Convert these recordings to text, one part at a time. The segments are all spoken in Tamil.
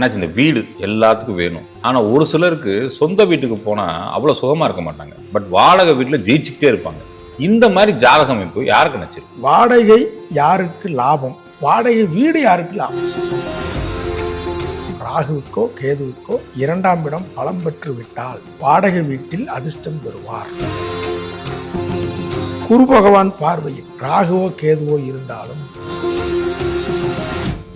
ஆனால் இந்த வீடு எல்லாத்துக்கும் வேணும். ஆனால் ஒரு சிலருக்கு சொந்த வீட்டுக்கு போனால் அவ்வளோ சுகமாக இருக்க மாட்டாங்க. பட் வாடகை வீட்டில் ஜெயிச்சுக்கிட்டே இருப்பாங்க. இந்த மாதிரி ஜாதக அமைப்பு யாருக்கு நச்சிருக்கு வாடகை யாருக்கு லாபம்? வாடகை வீடு யாருக்கு லாபம்? ராகுவுக்கோ கேதுவுக்கோ இரண்டாம் இடம் பலம் பெற்று விட்டால் வாடகை வீட்டில் அதிர்ஷ்டம் பெறுவார். குரு பகவான் பார்வையில் ராகுவோ கேதுவோ இருந்தாலும்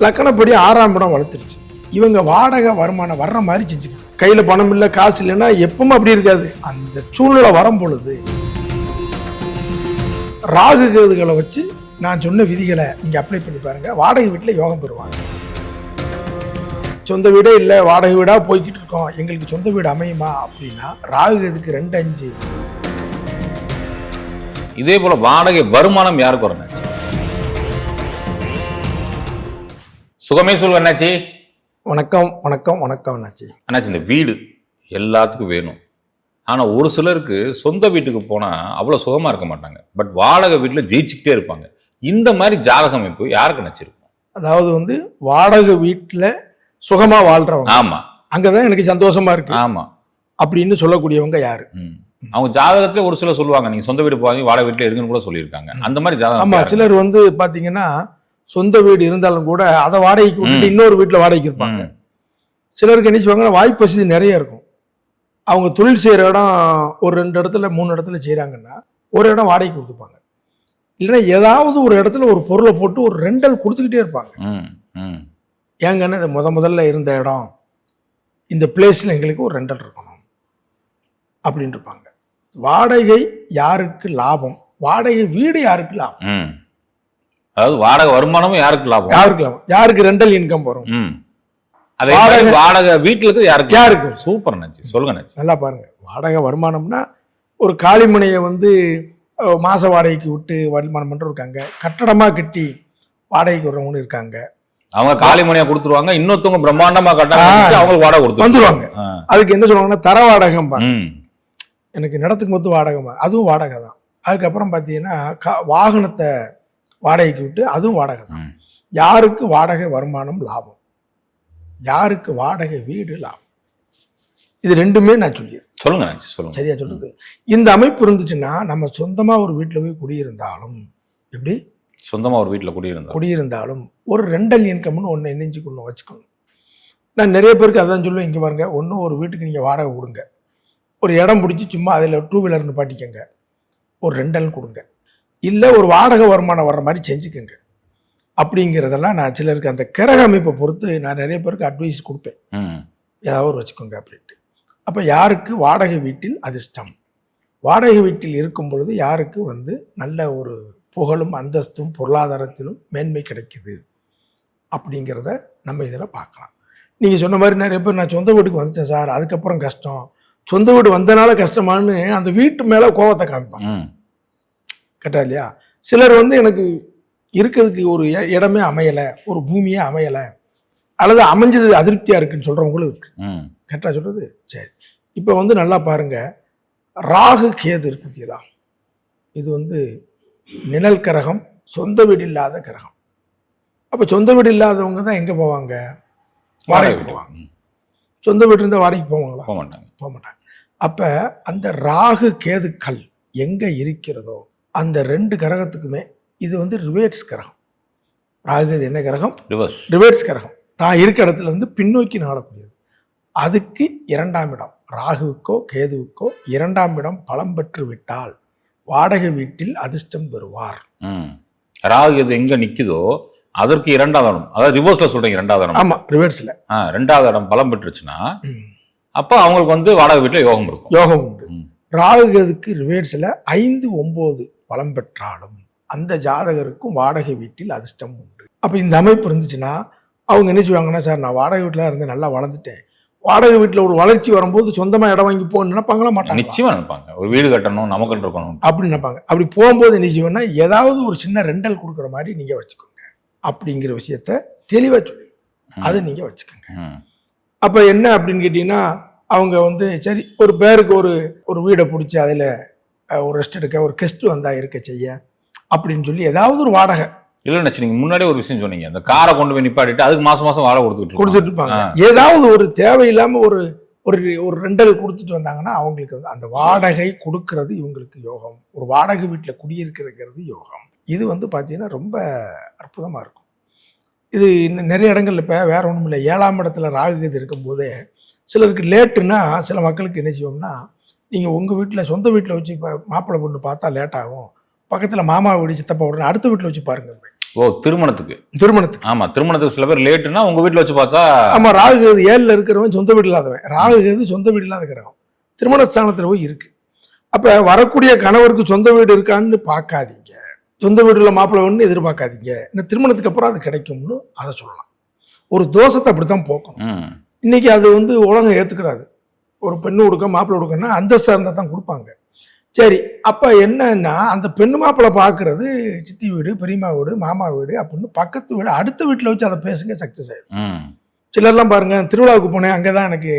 லக்கணப்படி ஆறாம் இடம் வளர்த்துருச்சு. இவங்க வாடகை வருமானம் வர்ற மாதிரி செஞ்சுக்கணும் கையில பணம் இல்லை காசு இல்லைன்னா எப்பவும் அப்படி இருக்காது. அந்த சூழ்நிலை வரும் பொழுது ராகு கேதுகளை வச்சு நான் சொன்ன விதிகளை நீங்கள் அப்ளை பண்ணி பாருங்க. வாடகை வீட்டில் யோகம் பெறுவாங்க. சொந்த வீடே இல்லை வாடகை வீடா போய்கிட்டு இருக்கோம். எங்களுக்கு சொந்த வீடு அமையுமா அப்படின்னா ராகு கேதுக்கு ரெண்டு அஞ்சு. இதே போல வாடகை வருமானம் யாருக்கு வரும் சுகமே சொல்லுவேன் என்னாச்சு வணக்கம் வணக்கம் வணக்கம் அண்ணாச்சி. அண்ணாச்சி இந்த வீடு எல்லாத்துக்கும் வேணும். ஆனால் ஒரு சிலருக்கு சொந்த வீட்டுக்கு போனால் அவ்வளோ சுகமாக இருக்க மாட்டாங்க. பட் வாடகை வீட்டில் ஜெயிச்சுக்கிட்டே இருப்பாங்க. இந்த மாதிரி ஜாதக அமைப்பு யாருக்கு நச்சிருக்கும்? அதாவது வந்து வாடகை வீட்டில் சுகமா வாழ்றவங்க. ஆமாம் அங்கதான் எனக்கு சந்தோஷமா இருக்கு. ஆமாம் அப்படின்னு சொல்லக்கூடியவங்க யாரு. அவங்க ஜாதகத்துல ஒரு சிலர் சொல்லுவாங்க நீங்க சொந்த வீடு போகாதீங்க வாடகை வீட்டில் இருங்கன்னு கூட சொல்லியிருக்காங்க. அந்த மாதிரி ஜாதகம் ஆமா யாருக்கு? சிலர் வந்து பாத்தீங்கன்னா சொந்த வீடு இருந்தாலும் கூட அதை வாடகைக்கு விட்டுட்டு இன்னொரு வீட்டுல வாடகைக்கு இருப்பாங்க. சிலருக்கு என்ன செய்வாங்கன்னா வாய்ப்பு வசதி நிறைய இருக்கும். அவங்க தொழில் செய்யற இடம் ஒரு ரெண்டு இடத்துல மூணு இடத்துல செய்றாங்கன்னா ஒரு இடம் வாடகைக்கு கொடுத்துப்பாங்க. இல்லைன்னா ஏதாவது ஒரு இடத்துல ஒரு பொருளை போட்டு ஒரு ரெண்டல் கொடுத்துக்கிட்டே இருப்பாங்க. ஏங்கன்னு இது முத முதல்ல இருந்த இடம் இந்த பிளேஸில் எங்களுக்கு ஒரு ரெண்டல் இருக்கணும் அப்படின்னு இருப்பாங்க. வாடகை யாருக்கு லாபம்? வாடகை வீடு யாருக்கு லாபம். அதாவது வாடகை வருமானமும் யாருக்கு லாபம்? யாருக்கு லாபம்? யாருக்கு ரெண்டல் இன்கம் வரும். அதே வாடகை- வீட்டுக்கு யாருக்கு யாருக்கு? சூப்பர் நச்சு. சொல்லுங்க நச்சு. நல்லா பாருங்க. வாடகை வருமானம்னா ஒரு காளிமனையை வந்து மாச வாடகைக்கு விட்டு வருமானம் பண்ணுறவங்க இருக்காங்க. கட்டடமா கட்டி வாடகைக்கு விடுறவங்களும் இருக்காங்க. அவங்க காலிமணியா கொடுத்துருவாங்க இன்னொருத்தவங்க பிரம்மாண்டமா கட்டாங்க. அவங்களுக்கு வாடகை கொடுத்து வந்துருவாங்க. அதுக்கு என்ன சொல்லுவாங்கன்னா தர வாடகைம்பாங்க. ம். எனக்கு நிலத்துக்கு மொத்தம் வாடகை அதுவும் வாடகை தான். அதுக்கப்புறம் பார்த்தீங்கன்னா கா வாகனத்தை வாடகைக்கு விட்டு அதுவும் வாடகை தான். யாருக்கு வாடகை வருமானம் லாபம்? யாருக்கு வாடகை வீடு லாபம்? இது ரெண்டுமே நான் சொல்லிடுறேன். சொல்லுங்க சொல்லுங்க. சரியா சொல்றது இந்த அமைப்பு இருந்துச்சுன்னா நம்ம சொந்தமா ஒரு வீட்டில் போய் குடியிருந்தாலும் எப்படி? சொந்தமா ஒரு வீட்டுல குடியிருந்தோம் குடியிருந்தாலும் ஒரு ரெண்டல் இன்கம்னு ஒன்று நெஞ்சுக்கணும் வச்சுக்கணும். நான் நிறைய பேருக்கு அதான் சொல்லுவேன் இங்கே பாருங்க ஒன்றும் ஒரு வீட்டுக்கு நீங்கள் வாடகை கொடுங்க. ஒரு இடம் பிடிச்சி சும்மா அதில் டூ வீலர் நிப்பாட்டிக்கங்க. ஒரு ரெண்டல் கொடுங்க. இல்லை ஒரு வாடகை வருமானம் வர்ற மாதிரி செஞ்சுக்கங்க. அப்படிங்கிறதெல்லாம் நான் சிலருக்கு அந்த கிரக அமைப்பை பொறுத்து நான் நிறைய பேருக்கு அட்வைஸ் கொடுப்பேன். ம். ஏதாவது ஒரு வச்சுக்கோங்க அப்படின்ட்டு. அப்போ யாருக்கு வாடகை வீட்டில் அதிர்ஷ்டம்? வாடகை வீட்டில் இருக்கும் பொழுது யாருக்கு வந்து நல்ல ஒரு புகழும் அந்தஸ்தும் பொருளாதாரத்திலும் மேன்மை கிடைக்குது? அப்படிங்கிறத நம்ம இதில் பார்க்கலாம். நீங்கள் சொன்ன மாதிரி நிறைய பேர் நான் சொந்த வீட்டுக்கு வந்துட்டேன் சார் அதுக்கப்புறம் கஷ்டம். சொந்த வீடு வந்தனால கஷ்டமான்னு அந்த வீட்டு மேலே கோவத்தை காமிப்பாங்க. கேட்டா இல்லையா? சிலர் வந்து எனக்கு இருக்கிறதுக்கு ஒரு இடமே அமையலை ஒரு பூமியே அமையலை அல்லது அமைஞ்சது அதிருப்தியாக இருக்குன்னு சொல்கிறவங்களும் இருக்கு. ம். கரெக்டாக சொல்கிறது சரி. இப்போ வந்து நல்லா பாருங்க. ராகு கேது இருக்கு பார்த்தீங்களா இது வந்து நிழல் கிரகம் சொந்த வீடு இல்லாத கிரகம். அப்போ சொந்த வீடு இல்லாதவங்க தான் எங்கே போவாங்க? வாடகை போவாங்க. சொந்த வீடு இருந்தால் வாடகைக்கு போவாங்களா? போக மாட்டாங்க போக மாட்டாங்க அப்போ அந்த ராகு கேதுக்கள் எங்கே இருக்கிறதோ அந்த ரெண்டு கிரகத்துக்குமே இது வந்து ரிவேட்ஸ் கிரகம். ராகு கேது என்ன கிரகம்? ரிவர்ஸ். ரிவேட்ஸ் கிரகம். தான் இருக்க இடத்துல இருந்து பின்னோக்கி நாடக்கூடியது. அதுக்கு இரண்டாம் இடம் ராகுவுக்கோ கேதுவுக்கோ இரண்டாம் இடம் பலம் பெற்று விட்டால் வாடகை வீட்டில் அதிர்ஷ்டம் பெறுவார். ம். ராகு எது எங்க நிக்குதோ அதற்கு இரண்டாவது இடம். அதாவது ரிவர்ஸ்ல சொல்றீங்க இரண்டாவது இடம். ஆமா ரிவேட்ஸ்ல. ஆ, ரெண்டாவது இடம் பலம் பெற்றுச்சுன்னா அப்ப அவங்களுக்கு வந்து வாடகை வீட்டுல யோகம் இருக்கும். யோகம் உண்டு. ம். ராகு கேதுக்கு ரிவேட்ஸ்ல ஐந்து ஒன்பது பலம் பெற்றாலும் அந்த ஜாதகருக்கும் வாடகை வீட்டில் அதிர்ஷ்டம் உண்டு. அப்ப இந்த அமைப்பு இருந்துச்சுன்னா அவங்க என்ன செய்வாங்கன்னா சார் நான் வாடகை வீட்டில் இருந்து நல்லா வளர்ந்துட்டேன். வாடகை வீட்டில் ஒரு வளர்ச்சி வரும்போது சொந்தமா இடம் வாங்கி போகணும்னு நினைப்பாங்களா மாட்டாங்க நிச்சயமா நினைப்பாங்க. ஒரு வீடு கட்டணும் நமக்குன்னு இருக்கணும். அப்படி நினைப்பாங்க. அப்படி போகும்போது என்ன செய்வேன்னா ஏதாவது ஒரு சின்ன ரெண்டல் கொடுக்குற மாதிரி நீங்க வச்சுக்கோங்க. அப்படிங்கிற விஷயத்த தெளிவா சொல்லி. அதை நீங்க வச்சுக்கோங்க. அப்ப என்ன அப்படின்னு கேட்டீங்கன்னா அவங்க வந்து சரி ஒரு பேருக்கு ஒரு ஒரு வீடை பிடிச்சி அதில் ஒரு ரெஸ்ட் எடுக்க ஒரு கெஸ்ட் வந்தா இருக்க செய்ய அப்படின்னு சொல்லி ஏதாவது ஒரு வாடகை. இல்ல நினைச்சு நீங்க முன்னாடியே ஒரு விஷயம் சொன்னீங்க. அந்த காரை கொண்டு போய் நிப்பாட்டிட்டு அதுக்கு மாசம் மாசம் வாழை கொடுத்துட்டு கொடுத்துட்டு இருப்பாங்க. ஏதாவது ஒரு தேவையில்லாம ஒரு ஒரு ஒரு ரெண்டல் கொடுத்துட்டு வந்தாங்கன்னா அவங்களுக்கு வந்து அந்த வாடகை கொடுக்கறது இவங்களுக்கு யோகம். ஒரு வாடகை வீட்டில் குடியிருக்கிறது யோகம். இது வந்து பார்த்தீங்கன்னா ரொம்ப அற்புதமாக இருக்கும். இது இன்னும் நிறைய இடங்கள்ல இப்போ வேற ஒன்றும் இல்லை ஏழாம் இடத்துல ராகுகது இருக்கும்போதே சிலருக்கு லேட்டுன்னா சில மக்களுக்கு என்ன செய்வோம்னா நீங்கள் உங்கள் வீட்டில் சொந்த வீட்டில் வச்சு இப்போ மாப்பிள்ளை பொண்ணு பார்த்தா லேட் ஆகும். பக்கத்தில் மாமா வீடு சித்தப்பா உடனே அடுத்த வீட்டில் வச்சு பாருங்க ஓ திருமணத்துக்கு. திருமணத்துக்கு. ஆமா திருமணத்துக்கு சில பேர் லேட்டுன்னா உங்க வீட்டுல வச்சு பார்த்தா ஆமா ராகு கேது ஏழுல இருக்கிறவன் சொந்த வீடு இல்லாதவன். ராகு கேது சொந்த வீடு இல்லாத கிரகம் திருமண ஸ்தானத்துல போய் இருக்கு. அப்ப வரக்கூடிய கணவருக்கு சொந்த வீடு இருக்கான்னு பார்க்காதீங்க. சொந்த வீடுல மாப்பிள்ளை ஒன்று எதிர்பார்க்காதீங்க. இந்த திருமணத்துக்கு அப்புறம் அது கிடைக்கும்னு அதை சொல்லலாம். ஒரு தோஷத்தை அப்படித்தான் போக்கணும். ம், இன்னைக்கு அது வந்து உலகம் ஏத்துக்கிறாது. ஒரு பெண்ணு கொடுக்க மாப்பிள்ளை கொடுக்கன்னா அந்தஸ்தா இருந்தால் தான் கொடுப்பாங்க. சரி அப்ப என்னன்னா அந்த பெண்ணு மாப்பிள்ளை பார்க்கறது சித்தி வீடு பெரியம்மா வீடு மாமா வீடு அப்படின்னு பக்கத்து வீடு அடுத்த வீட்டில் வச்சு அதை பேசுங்க சக்சஸ் ஆயிடும் ம், சிலர்லாம் பாருங்க திருவிழாவுக்கு போனேன் அங்கே தான் எனக்கு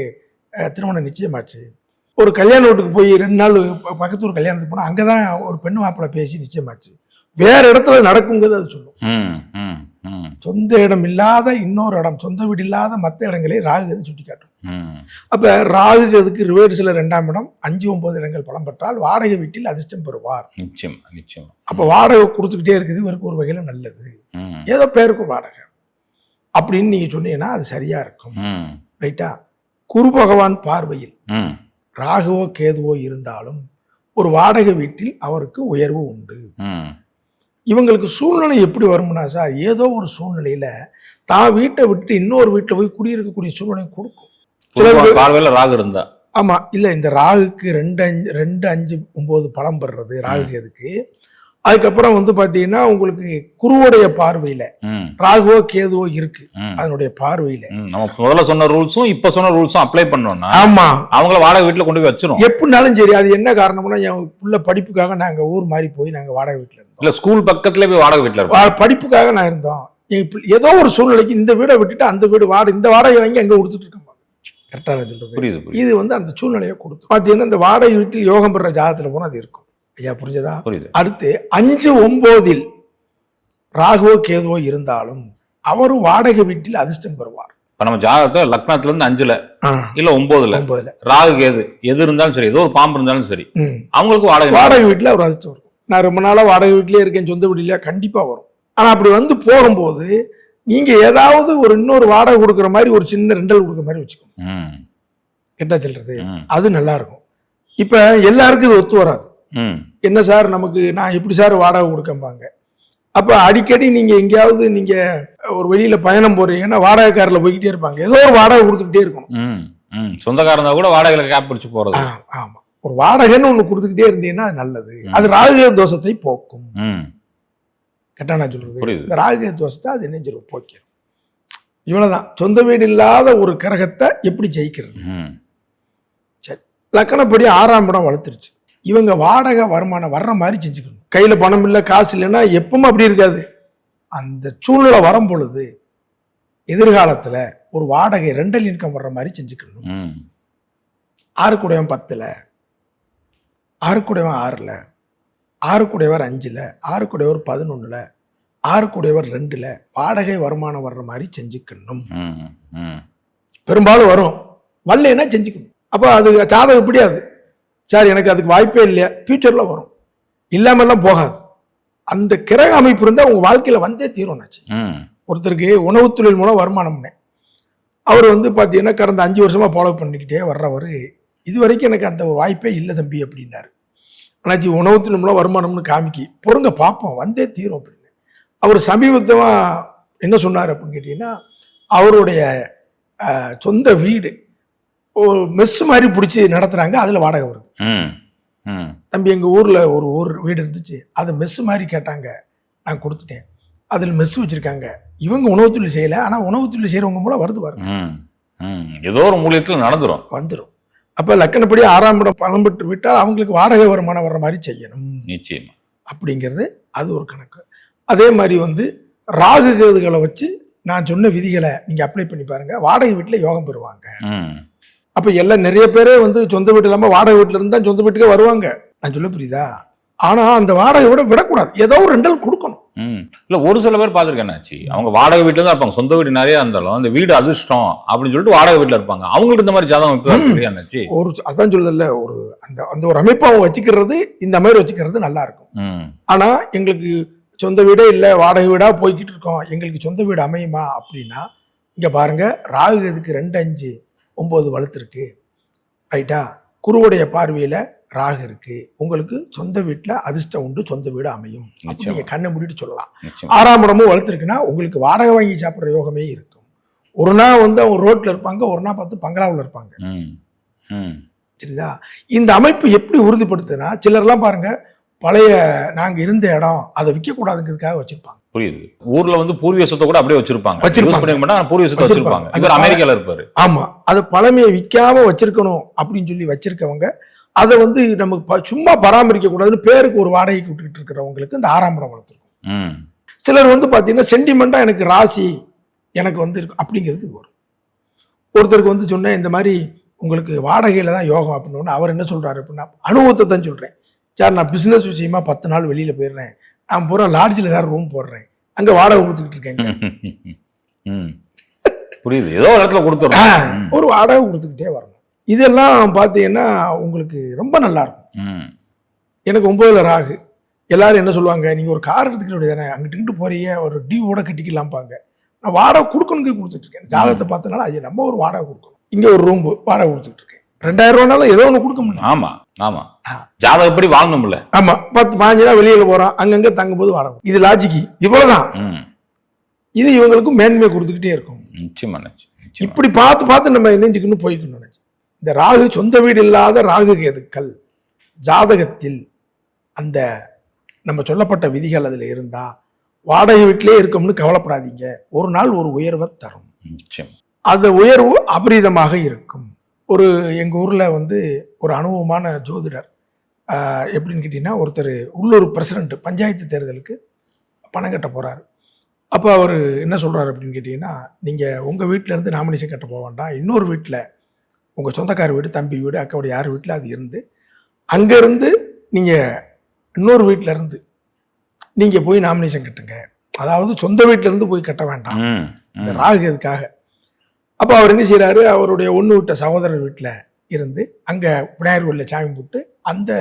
திருமணம் நிச்சயமாச்சு. ஒரு கல்யாண வீட்டுக்கு போய் ரெண்டு நாள் பக்கத்து ஒரு கல்யாணத்துக்கு போனால் அங்கே தான் ஒரு பெண்ணு மாப்பிள்ளை பேசி நிச்சயமாச்சு. வேற இடத்துல நடக்குங்கிறது அது சொல்லும். ம், ம், ம், சொந்த இடம் இல்லாத இன்னொரு இடம் சொந்த வீடு இல்லாத மற்ற இடங்களே ராகு கது சுட்டி காட்டும். அப்போ ராகு கதுக்கு ரிவேர்ஸில் ரெண்டாம் இடம் அஞ்சு ஒன்பது இடங்கள் பலம் பெற்றால் வாடகை வீட்டில் அதிர்ஷ்டம் பெறுவார். நிச்சயமா நிச்சயமா. அப்போ வாடகை கொடுத்துக்கிட்டே இருக்குது இவருக்கு ஒரு வகையில் நல்லது. ஏதோ பேருக்கு வாடகை. அப்படின்னு நீங்கள் சொன்னீங்கன்னா அது சரியா இருக்கும். ரைட்டா குரு பகவான் பார்வையில் ராகுவோ கேதுவோ இருந்தாலும் ஒரு வாடகை வீட்டில் அவருக்கு உயர்வு உண்டு. இவங்களுக்கு சூழ்நிலை எப்படி வரும்னா சார் ஏதோ ஒரு சூழ்நிலையில தான் வீட்டை விட்டு இன்னொரு வீட்டில் போய் குடியிருக்கக்கூடிய சூழ்நிலை கொடுக்கும். பார்வையில ராகு இருந்தா. ஆமா இல்ல இந்த ராகுக்கு ரெண்டு அஞ்சு ரெண்டு அஞ்சு ஒன்பது பலம் பெறுறது ராகு கேதுக்கு. அதுக்கப்புறம் வந்து பாத்தீங்கன்னா உங்களுக்கு குருவுடைய பார்வையில ராகுவோ கேதுவோ இருக்கு. அதனுடைய பார்வையில. நம்ம முதல்ல சொன்ன ரூல்ஸும் இப்ப சொன்ன ரூல்ஸும் அப்ளை பண்ணோம்னா ஆமா. அவங்கள வாடகை வீட்டுல கொண்டு போய் வச்சிரும். எப்படினாலும் சரி அது என்ன காரணம்னா என் புள்ள படிப்புக்காக நாங்க ஊர் மாதிரி போய் நாங்க வாடகை வீட்டுல இருந்தோம். இல்ல ஸ்கூல் பக்கத்துல போய் வாடகை வீட்டுல இருப்போம் வா- படிப்புக்காக நான் இருந்தோம். ஏதோ ஒரு சூழ்நிலைக்கு இந்த வீடை விட்டுட்டு அந்த வீடு வாடகை இந்த வாடகை வாங்கி அங்க கொடுத்துட்டு இருக்கோம். கரெக்டா நான் சொல்றது புரியுது இது வந்து அந்த சூழ்நிலையை கொடுத்து பாத்தீங்கன்னா இந்த வாடகை வீட்டில் யோகம் பெற ஜாதத்துல போனா அது இருக்கும். ஐயா புரிஞ்சதா? புரியுது. அடுத்து அஞ்சு ஒன்பதில் ராகுவோ கேதுவோ இருந்தாலும் அவரும் வாடகை வீட்டில் அதிர்ஷ்டம் பெறுவார். இப்ப நம்ம ஜாதகத்தை லக்னத்துல இருந்து அஞ்சுல இல்ல ஒன்பதுல ஒன்பதுல ராகு கேது எது இருந்தாலும் சரி ஏதோ ஒரு பாம்பு இருந்தாலும் சரி. அவங்களுக்கு வாடகை வாடகை வீட்டில் ஒரு அதிர்ஷ்டம் இருக்கும். நான் ரொம்ப நாளா வாடகை வீட்டிலே இருக்கேன் சொந்த வீட்டிலேயே கண்டிப்பா வரும். ஆனா அப்படி வந்து போகும்போது நீங்க ஏதாவது ஒரு இன்னொரு வாடகை கொடுக்குற மாதிரி ஒரு சின்ன ரெண்டல் கொடுக்குற மாதிரி வச்சுக்கோங்க. கெட்டா சொல்றது? அது நல்லா இருக்கும். இப்ப எல்லாருக்கும் இது ஒத்து வராது. என்ன சார் நமக்கு நான் எப்படி சார் வாடகை கொடுக்கம்பாங்க. அப்ப அடிக்கடி நீங்க எங்கேயாவது நீங்க ஒரு வெளியில பயணம் போறீங்கன்னா வாடகை கார்ல போய்கிட்டே இருப்பாங்க. ஏதோ ஒரு வாடகை கொடுத்துக்கிட்டே இருக்கணும். ம், ம். சொந்தக்காரன் தான் கூட வாடகையில கேப் பிடிச்சு போறது. ஆ, ஆமா. ஒரு வாடகைன்னு ஒண்ணு கொடுத்துக்கிட்டே இருந்தீங்கன்னா அது நல்லது. அது ராகு தோஷத்தை போக்கும். ம், கேட்டா நான் புரியுது. இந்த ராகு தோஷத்தை அது நெஞ்சிரும் போக்கிடும் இவ்வளவுதான். சொந்த வீடு இல்லாத ஒரு கிரகத்தை எப்படி ஜெயிக்கிறது? ம், லக்கணப்படி ஆறாம் இடம் வளர்த்துருச்சு. இவங்க வாடகை வருமானம் வர்ற மாதிரி செஞ்சுக்கணும். கையில பணம் இல்லை காசு இல்லைன்னா எப்பவும் அப்படி இருக்காது. அந்த சூழ்நிலை வரும் பொழுது எதிர்காலத்துல ஒரு வாடகை ரெண்டல் இன்கம் வர்ற மாதிரி செஞ்சுக்கணும். ம், ஆறுக்குடையவன் பத்துல ஆறுக்குடையவன் ஆறுல ஆறுக்குடையவர் அஞ்சுல ஆறுக்குடையவர் பதினொன்னுல ஆறுக்குடையவர் ரெண்டுல வாடகை வருமானம் வர்ற மாதிரி செஞ்சுக்கணும். பெரும்பாலும் வரும். வரலைன்னா செஞ்சுக்கணும். அப்போ அது ஜாதகம் எப்படி அது சார் எனக்கு அதுக்கு வாய்ப்பே இல்லையா? ஃபியூச்சரில் வரும். இல்லாமல்லாம் போகாது. அந்த கிரக அமைப்பு இருந்தால் உங்கள் வாழ்க்கையில் வந்தே தீரும்னாச்சு ஒருத்தருக்கு உணவுத் தொழில் மூலம் வருமானம்னே அவர் வந்து பார்த்தீங்கன்னா கடந்த அஞ்சு வருஷமாக ஃபாலோ பண்ணிக்கிட்டே வர்றவர். இது வரைக்கும் எனக்கு அந்த ஒரு வாய்ப்பே இல்லை தம்பி அப்படின்னாரு. ஆனாச்சு உணவுத் தொழில் மூலம் வருமானம்னு காமிக்கி பொறுங்க பார்ப்போம் வந்தே தீரும் அப்படின்னு. அவர் சமீபத்தமாக என்ன சொன்னார் அப்படின்னு கேட்டிங்கன்னா அவருடைய சொந்த வீடு ஒரு மெஸ் மாதிரி பிடிச்சி நடத்துகிறாங்க அதில் வாடகை வருது. தம்பி எங்கள் ஊரில் ஒரு ஊர் வீடு இருந்துச்சு. அது மெஸ் மாதிரி கேட்டாங்க. நான் கொடுத்துட்டேன். அதில் மெஸ் வச்சுருக்காங்க. இவங்க உணவு தொழில் செய்யலை. ஆனால் உணவு தொழில் செய்கிறவங்க மூலம் வருது பாருங்க. ஏதோ ஒரு மூலியத்துல நடந்துரும். வந்துடும் அப்போ லக்கணப்படி ஆறாம் இடம் பலம் பெற்று விட்டால் அவங்களுக்கு வாடகை வருமானம் வர்ற மாதிரி செய்யணும். நிச்சயமா. அப்படிங்கிறது அது ஒரு கணக்கு. அதே மாதிரி வந்து ராகு கேதுகளை வச்சு நான் சொன்ன விதிகளை நீங்கள் அப்ளை பண்ணி பாருங்க. வாடகை வீட்டில் யோகம் பெறுவாங்க. அப்போ எல்லாம் நிறைய பேரே வந்து சொந்த வீடு இல்லாமல் வாடகை வீட்டில் இருந்தால் சொந்த வீட்டுக்கே வருவாங்க. நான் சொல்ல புரியுதா? ஆனால் அந்த வாடகை விட விடக்கூடாது. ஏதோ ஒரு ரெண்டல் கொடுக்கணும். ம். இல்ல ஒரு சில பேர் பார்த்துருக்கேன் என்னாச்சு அவங்க வாடகை வீட்டுல தான் இருப்பாங்க. சொந்த வீடு நிறைய இருந்தாலும் அந்த வீடு அதிர்ஷ்டம் அப்படின்னு சொல்லிட்டு வாடகை வீட்டுல இருப்பாங்க. அவங்களுக்கு இந்த மாதிரி ஜாதகம் ஒரு அதான் சொல்லுதில்ல ஒரு அந்த அந்த ஒரு அமைப்பை அவங்க வச்சுக்கிறது இந்த மாதிரி வச்சுக்கிறது நல்லா இருக்கும். ம். ஆனா எங்களுக்கு சொந்த வீடே இல்லை வாடகை வீடா போய்கிட்டு இருக்கோம். எங்களுக்கு சொந்த வீடு அமையுமா அப்படின்னா இங்க பாருங்க ராகு எதுக்கு ரெண்டு அஞ்சு ஒன்பது வலுத்திருக்கு ரைட்டா? குருவுடைய பார்வையில ராகு இருக்கு. உங்களுக்கு சொந்த வீட்டுல அதிர்ஷ்டம் உண்டு சொந்த வீடு அமையும். அப்படி நிச்சயமா. நீங்க கண்ணை மூடிட்டு சொல்லலாம். ஆறாம் இடமும் வளர்த்துருக்குன்னா உங்களுக்கு வாடகை வாங்கி சாப்பிட்ற யோகமே இருக்கும். ஒரு நாள் வந்து அவங்க ரோட்ல இருப்பாங்க ஒரு நாள் பார்த்து பங்களாவில் இருப்பாங்க. சரிதா? இந்த அமைப்பு எப்படி உறுதிப்படுத்துனா சிலர்லாம் பாருங்க பழைய நாங்க இருந்த இடம் அதை விற்கக்கூடாதுங்கிறதுக்காக வச்சிருப்பாங்க. புரியுது. ஊர்ல வந்து பூர்வீக சொத்தை கூட அப்படியே வச்சிருப்பாங்க. வச்சிருப்பாங்க. பூர்வீக சொத்தை வச்சிருப்பாங்க. இவர் அமெரிக்கால இருப்பாரு. ஆமா. அது பழமையை விற்காம வச்சிருக்கணும் அப்படின்னு சொல்லி வச்சிருக்கவங்க. அதை வந்து நமக்கு சும்மா பராமரிக்க கூடாதுன்னு பேருக்கு ஒரு வாடகைக்கு விட்டுக்கிட்டு இருக்கிறவங்களுக்கு இந்த ஆறாம் இடம் வளர்த்துருக்கும். ம். சிலர் வந்து பார்த்தீங்கன்னா சென்டிமெண்டா எனக்கு ராசி எனக்கு வந்து இருக்கு அப்படிங்கிறதுக்கு இது வரும். ஒருத்தருக்கு வந்து சொன்னேன் இந்த மாதிரி உங்களுக்கு வாடகையில தான் யோகம் அப்படின்னு அவர் என்ன சொல்றாரு அப்படின்னா அனுபவத்தை தான் சொல்றேன். சார் நான் பிசினஸ் விஷயமா பத்து நாள் வெளியில போயிடுறேன். நான் பூரா லாட்ஜில் ஏதாவது ரூம் போடுறேன். அங்க வாடகை கொடுத்துக்கிட்டு இருக்கேங்க ம். புரியுது. ஏதோ ஒரு இடத்துல ஆ, கொடுத்துறோம் ம். ஒரு வாடகை கொடுத்துக்கிட்டே வரணும். இதெல்லாம் பார்த்தீங்கன்னா உங்களுக்கு ரொம்ப நல்லா இருக்கும். ம். எனக்கு ஒன்பதுல ராகு. எல்லாரும் என்ன சொல்லுவாங்க? நீங்க ஒரு கார் எடுத்துக்கிற வேண்டியதானே அங்கிட்டு இங்கிட்டு போறீங்க ஒரு டியூவோட கட்டிக்கலாம்பாங்க. நான் வாடகை கொடுக்கணுங்க கொடுத்துட்டு இருக்கேன். ஜாதகத்தை பார்த்தனால அது நம்ம ஒரு வாடகை கொடுக்கணும். இங்க ஒரு ரூம் வாடகை கொடுத்துட்டு இருக்கேன். ரெண்டாயிரம் ரூபானாலும் ஏதோ ஒன்று கொடுக்க முடியும். ஆமா. ஆமா. ஜாதகம் எப்படி வாழணும்ல ஆமா. பத்து பாஞ்சு நாள் வெளியில போறோம் அங்கங்க தங்கும்போது வாடகை. இது லாஜிக்கு இவ்வளவுதான். இது இவங்களுக்கு மேன்மை கொடுத்துக்கிட்டே இருக்கும். நிச்சயமா இப்படி பார்த்து பார்த்து நம்ம நெஞ்சுக்கணும் போய்க்கணும் நினைச்சு. இந்த ராகு சொந்த வீடு இல்லாத ராகு கேதுக்கள் ஜாதகத்தில் அந்த நம்ம சொல்லப்பட்ட விதிகள் அதில் இருந்தா வாடகை வீட்டிலே இருக்கோம்னு கவலைப்படாதீங்க. ஒரு நாள் ஒரு உயர்வை தரும். அந்த உயர்வு அபரீதமாக இருக்கும். ஒரு எங்கள் ஊரில் வந்து ஒரு அனுபவமான ஜோதிடர் எப்படின்னு கேட்டிங்கன்னா ஒருத்தர் உள்ளூர் பிரசிடண்ட் பஞ்சாயத்து தேர்தலுக்கு பணம் கட்ட போகிறாரு அப்போ அவர் என்ன சொல்கிறாரு அப்படின்னு கேட்டிங்கன்னா நீங்கள் உங்கள் இருந்து நாமினேஷன் கட்ட போக வேண்டாம். இன்னொரு வீட்டில் உங்கள் சொந்தக்கார வீடு தம்பி வீடு அக்காவுடைய யார் வீட்டில் அது இருந்து அங்கேருந்து நீங்கள் இன்னொரு வீட்டில் இருந்து நீங்கள் போய் நாமினேஷன் கட்டுங்க. அதாவது சொந்த வீட்டில இருந்து போய் கட்ட வேண்டாம். இந்த. ராகு இதுக்காக அப்போ அவர் என்ன செய்றாரு? அவருடைய ஒன்று விட்ட சகோதரர் வீட்டில் இருந்து அங்கே விநாயகர் கோயிலில் சாமி போட்டு அந்த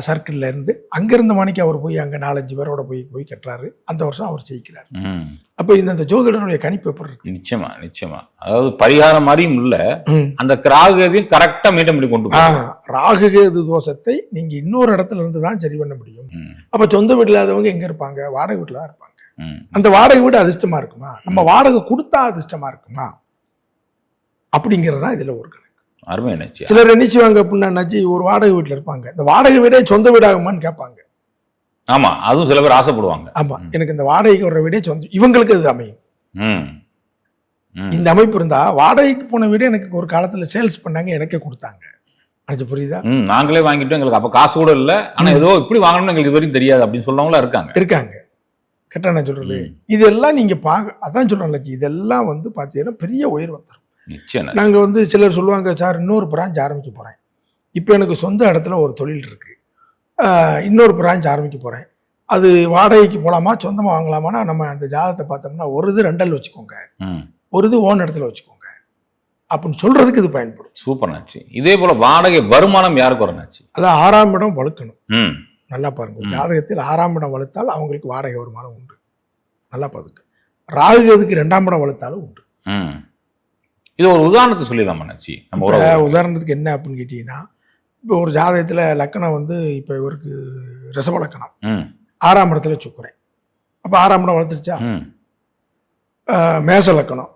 சர்க்கிளில் இருந்து அங்கேருந்து மணிக்கு அவர் போய் அங்கே நாலஞ்சு பேரோட போய் போய் கட்டுறாரு. அந்த வருஷம் அவர் ஜெயிக்கிறார். அப்போ இந்த இந்த ஜோதிடருடைய கணிப்பு எப்படி இருக்கு? நிச்சயமா நிச்சயமா. அதாவது பரிகாரம் மாதிரியும் இல்ல. அந்த கிராகத்தையும் கரெக்டா மீட்டம் பண்ணி கொண்டு ஆ, போகும் ராகு கேது தோஷத்தை நீங்கள் இன்னொரு இடத்துல இருந்து தான் சரி பண்ண முடியும். அப்போ சொந்த வீடு இல்லாதவங்க எங்கே இருப்பாங்க? வாடகை வீட்டில் தான் இருப்பாங்க. அந்த வாடகை வீடு அதிர்ஷ்டமா இருக்குமா? நம்ம வாடகை கொடுத்தா அதிர்ஷ்டமா இருக்குமா? அப்படிங்கிறது தான் இதில் ஒரு கணக்கு. அருமை நிச்சயம் சிலர் என்ன செய்வாங்க அப்படின்னா என்னாச்சு, ஒரு வாடகை வீட்டில் இருப்பாங்க. இந்த வாடகை வீடே சொந்த வீடாகுமான்னு கேட்பாங்க. ஆமா அதுவும் சில பேர் ஆசைப்படுவாங்க. ஆமா எனக்கு இந்த வாடகைக்கு வர்ற வீடே சொந்த இவங்களுக்கு அது அமையும். இந்த அமைப்பு இருந்தா வாடகைக்கு போன வீடு எனக்கு ஒரு காலத்துல சேல்ஸ் பண்ணாங்க எனக்கே கொடுத்தாங்க. அது புரியுதா? நாங்களே வாங்கிட்டோம் எங்களுக்கு அப்ப காசு கூட இல்ல. ஆனா ஏதோ இப்படி வாங்கணும்னு எங்களுக்கு இது வரைக்கும் தெரியாது அப்படின்னு சொல்றவங்களும் இருக்காங்க. இருக்காங்க. கரெக்டா நான் சொல்றது. இதெல்லாம் நீங்க பாக்க அதான் சொல்றேன் லட்சி இதெல்லாம் வந்து பாத்தீங்கன்னா பெரிய உயர்வை தரும். நிச்சயம் நாங்க வந்து சிலர் சொல்லுவாங்க சார் இன்னொரு பிரான்ச் ஆரம்பிக்க போறேன். இப்போ எனக்கு சொந்த இடத்துல ஒரு தொழில் இருக்கு. ஆஹ் இன்னொரு பிரான்ச் ஆரம்பிக்க போறேன். அது வாடகைக்கு போலாமா சொந்தமா வாங்கலாமான்னா நம்ம அந்த ஜாதகத்தை பார்த்தோம்னா ஒரு இது ரெண்டல் வச்சுக்கோங்க. ஒரு இது ஓன் இடத்துல வச்சுக்கோங்க. அப்படின்னு சொல்றதுக்கு இது பயன்படும். சூப்பர் நாச்சு இதே போல வாடகை வருமானம் யாருக்கு வரும் நாச்சு அதான் ஆறாம் இடம் வழுக்கணும் ம். நல்லா பாருங்க. ஜாதகத்தில் ஆறாம் இடம் வலுத்தால் அவங்களுக்கு வாடகை வருமானம் உண்டு. நல்லா பாருங்க ராகு எதுக்கு ரெண்டாம் இடம் வலுத்தாலும் உண்டு. ம். இது ஒரு உதாரணத்தை சொல்லிடலாமா நாச்சி நம்ம உறவு உதாரணத்துக்கு என்ன அப்படின்னு கேட்டீங்கன்னா இப்போ ஒரு ஜாதகத்தில் லக்கணம் வந்து இப்போ இவருக்கு ரிஷப லக்கணம். ஆறாம் இடத்துல சுக்குறேன் அப்போ ஆறாம் இடம் வளர்த்துருச்சா? மேச லக்கணம்.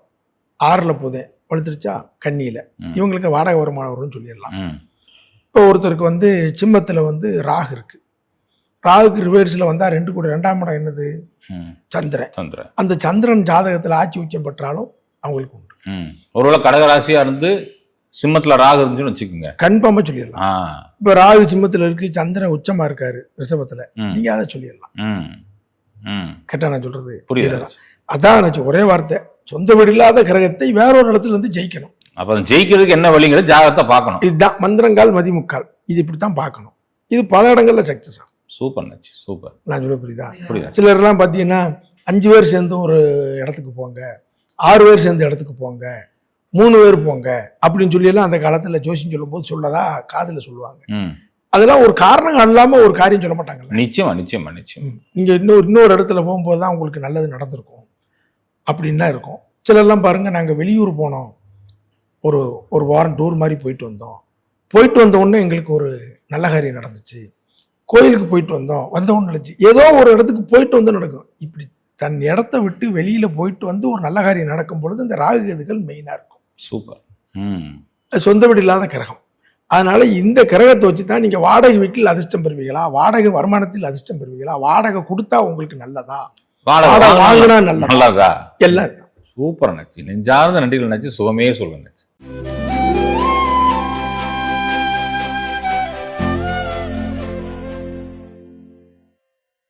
ஆறில் போதேன் வளர்த்துருச்சா? கன்னியில். ம். இவங்களுக்கு வாடகை வருமானம் வரும்னு சொல்லிடலாம் இப்போ ஒருத்தருக்கு வந்து சிம்மத்தில் வந்து ராகு இருக்கு. ராகுக்கு ரிவர்ஸில் வந்தால் ரெண்டு கூட ரெண்டாம் இடம் என்னது? சந்திரன். அந்த சந்திரன் ஜாதகத்தில் ஆட்சி உச்சம் பெற்றாலும் அவங்களுக்கு உண்டு. ஒருவேளை கடகராசியா இருந்து சிம்மத்துல ராகு இருந்துச்சுன்னு வச்சுக்கோங்க. கன்ஃபார்மாக சொல்லிடலாம். இப்போ ராகு சிம்மத்தில் இருக்கு சந்திரன் உச்சமா இருக்காரு ரிஷபத்தில். ம். நீங்கள் அதை சொல்லிடலாம். கரெக்டாக நான் சொல்றது புரியுது. அதான் நான் சொ- ஒரே வார்த்தை. சொந்த வீடு இல்லாத கிரகத்தை வேறொரு இடத்துல இருந்து ஜெயிக்கணும். அப்ப ஜெயிக்கிறதுக்கு என்ன வழிங்கிறது ஜாதகத்தை பார்க்கணும். இதுதான் மந்திரங்கால் மதிமுக்கால். இது இப்படித்தான் பார்க்கணும். இது பல இடங்கள்ல சக்சஸ் ஆகும் சூப்பர் நச்சு சூப்பர். நான் சொல்ல புரியுதா? புரியுதா. சிலர்லாம் பார்த்தீங்கன்னா அஞ்சு பேர் சேர்ந்து ஒரு இடத்துக்கு போங்க. ஆறு பேர் சேர்ந்து இடத்துக்கு போங்க மூணு பேர் போங்க அப்படின்னு சொல்லியெல்லாம் அந்த காலத்தில் ஜோசியம் சொல்லும்போது சொல்லதா காதில் சொல்லுவாங்க. அதெல்லாம் ஒரு காரணம் இல்லாமல் ஒரு காரியம் சொல்ல மாட்டாங்கல்ல நிச்சயமா நிச்சயமா நிச்சயம். ம். நீங்க இன்னொரு இன்னொரு இடத்துல போகும்போது தான் உங்களுக்கு நல்லது நடந்திருக்கும் அப்படின்னா இருக்கும். சிலர்லாம் பாருங்க நாங்கள் வெளியூர் போனோம். ஒரு ஒரு வாரம் டூர் மாதிரி போயிட்டு வந்தோம். போயிட்டு வந்த உடனே எங்களுக்கு ஒரு நல்ல காரியம் நடந்துச்சு. கோயிலுக்கு போயிட்டு வந்தோம். வந்த நடந்துச்சு ஏதோ ஒரு இடத்துக்கு போயிட்டு வந்து நடக்கும். இப்படி தன் இடத்த விட்டு வெளியில போயிட்டு வந்து ஒரு நல்ல காரியம் நடக்கும் பொழுது இந்த ராகு கேதுகள் மெயினாக இருக்கும். சூப்பர் சொந்த வீடு இல்லாத கிரகம். அதனால இந்த கிரகத்தை வச்சு தான் நீங்க வாடகை வீட்டில் அதிர்ஷ்டம் பெறுவீங்களா? வாடகை வருமானத்தில் அதிர்ஷ்டம் பெறுவீங்களா? வாடகை கொடுத்தா உங்களுக்கு நல்லதா? வாடகை வாங்கினா நல்லதா? நல்லதா? எல்லாம். சூப்பர் நச்சு. நெஞ்சார்ந்த நன்றிகள் நச்சு. சுகமே சொல்லுங்க நச்சு.